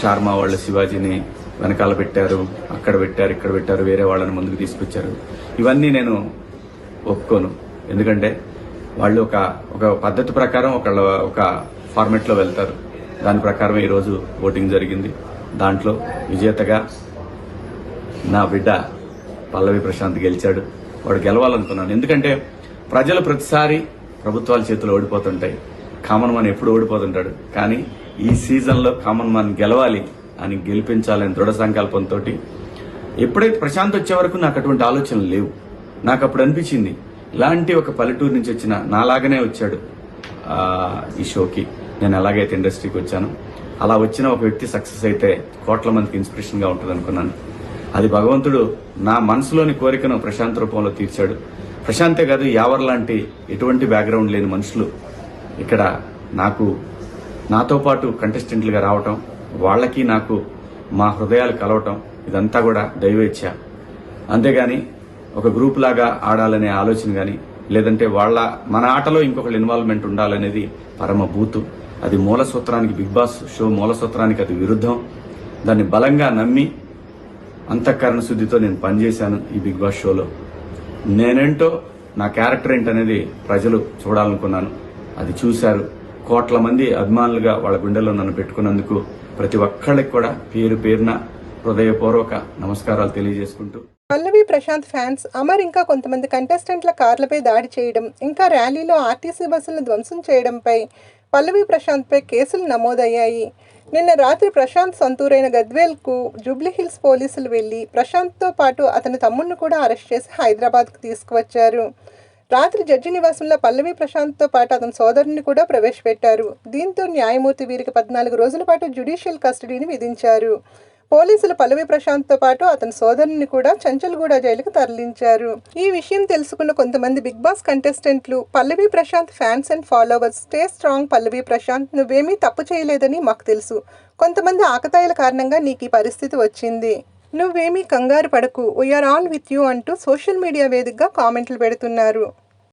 Star మా వాళ్ళు శివాజీని వెనకాల పెట్టారు అక్కడ పెట్టారు ఇక్కడ పెట్టారు వేరే వాళ్ళని ముందుకు తీసుకొచ్చారు. ఇవన్నీ నేను ఒప్పుకోను. ఎందుకంటే వాళ్ళు ఒక ఒక పద్ధతి ప్రకారం ఒక ఒక ఫార్మెట్లో వెళ్తారు. దాని ప్రకారం ఈరోజు ఓటింగ్ జరిగింది. దాంట్లో విజేతగా నా బిడ్డ పల్లవి ప్రశాంత్ గెలిచాడు. వాడు గెలవాలనుకున్నాను. ఎందుకంటే ప్రజలు ప్రతిసారి ప్రభుత్వాల చేతిలో ఓడిపోతుంటాయి. కామన్ మన ఎప్పుడు ఓడిపోతుంటాడు. కానీ ఈ సీజన్లో కామన్ మ్యాన్ గెలవాలి అని గెలిపించాలని దృఢ సంకల్పంతో ఎప్పుడైతే ప్రశాంత్ వచ్చే వరకు నాకు అటువంటి ఆలోచనలు లేవు. నాకు అప్పుడు అనిపించింది ఇలాంటి ఒక పల్లెటూరు నుంచి వచ్చిన నాలాగనే వచ్చాడు ఈ షోకి. నేను ఎలాగైతే ఇండస్ట్రీకి వచ్చాను. అలా వచ్చిన ఒక వ్యక్తి సక్సెస్ అయితే కోట్ల మందికి ఇన్స్పిరేషన్గా ఉంటుంది అనుకున్నాను అది భగవంతుడు నా మనసులోని కోరికను ప్రశాంత్ రూపంలో తీర్చాడు. ప్రశాంతే కాదు యావర్ లాంటి ఎటువంటి బ్యాక్గ్రౌండ్ లేని మనుషులు ఇక్కడ నాకు నాతో పాటు కంటెస్టెంట్లుగా రావటం వాళ్ళకి నాకు మా హృదయాలు కలవటం ఇదంతా కూడా దైవేచ్ఛ అంతేగాని ఒక గ్రూప్ లాగా ఆడాలనే ఆలోచన కానీ లేదంటే వాళ్ళ మన ఆటలో ఇంకొకళ్ళ ఇన్వాల్వ్మెంట్ ఉండాలనేది పరమ బూతు అది మూల సూత్రానికి బిగ్ బాస్ షో మూల సూత్రానికి అది విరుద్ధం. దాన్ని బలంగా నమ్మి అంతఃకరణ శుద్ధితో నేను పనిచేశాను ఈ బిగ్ బాస్ షోలో. నేనేంటో నా క్యారెక్టర్ ఏంటనేది ప్రజలు చూడాలనుకున్నాను. అది చూశారు. కోట్ల మంది అభిమానులుగా వాళ్ళ గుండెల్లో నన్ను పెట్టుకున్నందుకు ప్రతి ఒక్కళ్ళకి కూడా పేరు పేరున హృదయపూర్వక నమస్కారాలు తెలియజేసుకుంటూ. పల్లవి ప్రశాంత్ ఫ్యాన్స్ అమర్ ఇంకా కొంతమంది కంటెస్టెంట్ల కార్లపై దాడి చేయడం ఇంకా ర్యాలీలో ఆర్టీసీ బస్సులను ధ్వంసం చేయడంపై పల్లవి ప్రశాంత్పై కేసులు నమోదయ్యాయి. నిన్న రాత్రి ప్రశాంత్ సొంతూరైన గద్వేల్కు జూబ్లీహిల్స్ పోలీసులు వెళ్ళి ప్రశాంత్తో పాటు అతని తమ్ముడిని కూడా అరెస్ట్ చేసి హైదరాబాద్కు తీసుకువచ్చారు. రాత్రి జడ్జి నివాసంలో పల్లవి ప్రశాంత్తో పాటు అతని సోదరుని కూడా ప్రవేశపెట్టారు. దీంతో న్యాయమూర్తి వీరికి పద్నాలుగు రోజుల పాటు జ్యుడిషియల్ కస్టడీని విధించారు. పోలీసులు పల్లవి ప్రశాంత్తో పాటు అతని సోదరుని కూడా చంచల్గూడ జైలుకు తరలించారు. ఈ విషయం తెలుసుకున్న కొంతమంది big boss కంటెస్టెంట్లు Pallavi Prashanth fans and followers stay strong Pallavi Prashanth నువ్వేమీ తప్పు చేయలేదని మాకు తెలుసు. కొంతమంది ఆకతాయిల కారణంగా నీకు ఈ పరిస్థితి వచ్చింది. నువ్వేమీ కంగారు పడకు. We are all with you అంటూ సోషల్ మీడియా వేదికగా కామెంట్లు పెడుతున్నారు.